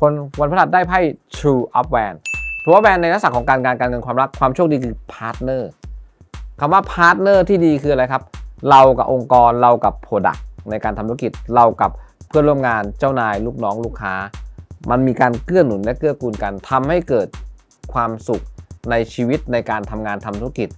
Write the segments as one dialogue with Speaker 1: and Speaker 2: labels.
Speaker 1: คนวันพฤหัสได้ไพ่ True Up Van True Up Van ในลักษณะของการงานการเงินความรักความโชคดีคือ Partner คำว่า Partner ที่ดีคืออะไรครับ เรากับองค์กรเรากับ Product ในการทำธุรกิจเรากับเพื่อนร่วมงานเจ้านายลูกน้องลูกค้า มันมีการเกื้อหนุนและเกื้อกูลกันทำให้เกิดความสุขในชีวิตในการทำงานทำธุรกิจ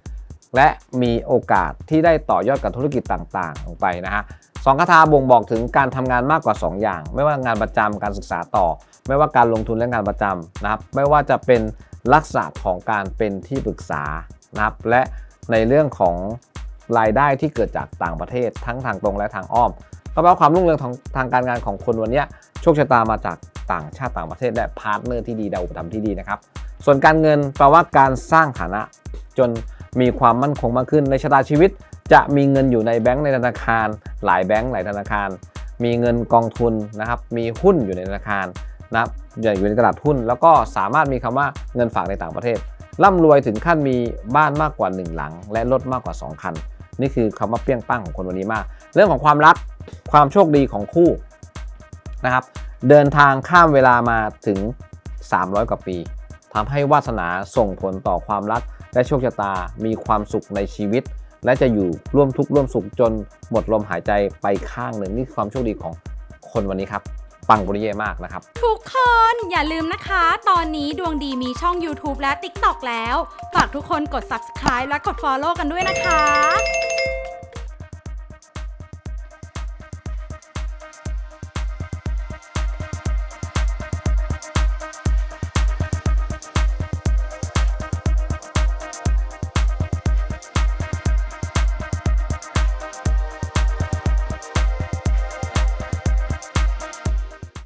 Speaker 1: และมีโอกาสที่ได้ต่อยอดกับธุรกิจต่างๆ ลงไปนะฮะ สองคาถาบ่งบอกถึงการทำงานมากกว่า 2 อย่าง ไม่ว่างานประจำการศึกษาต่อ ไม่ว่าการลงทุนและงานประจำนะครับ ไม่ว่าจะเป็นลักษณะของการเป็นที่ปรึกษานะครับ และในเรื่องของรายได้ที่เกิดจากต่างประเทศ ทั้งทางตรงและทางอ้อม ก็แปลว่าความรุ่งเรืองทางการงานของคนวันนี้โชคชะตามาจากต่างชาติต่างประเทศและพาร์ทเนอร์ที่ดีดาวอุปถัมภ์ที่ดีนะครับ ส่วนการเงินแปลว่าการสร้างฐานะจน มีความมั่นคงมากขึ้นในชะตาชีวิต จะมีเงินอยู่ในแบงก์ในธนาคาร หลายแบงก์หลายธนาคาร มีเงินกองทุนนะครับมีหุ้นอยู่ในธนาคารนะครับอยู่ในตลาดหุ้น แล้วก็สามารถมีคำว่าเงินฝากในต่างประเทศร่ำรวยถึงขั้นมีบ้านมากกว่า 1 หลัง และรถมากกว่า 2 คัน นี่คือคำว่าเปรี้ยงป้งของคนวันนี้มาก เรื่องของความรักความโชคดีของคู่นะครับเดินทางข้ามเวลามาถึง 300 กว่าปีทำให้วาสนาส่งผลต่อความรัก และโชคชะตามีความสุขในชีวิต และจะอยู่ร่วมทุกข์ร่วมสุขจนหมดลมหายใจไปข้างหนึ่งนี่คือความโชคดีของคนวันนี้ครับปังปริเย่มากนะครับ
Speaker 2: ทุกคนอย่าลืมนะคะ ตอนนี้ดวงดีมีช่อง YouTube และ TikTok แล้ว ฝากทุกคนกด subscribe และกด follow กันด้วยนะคะ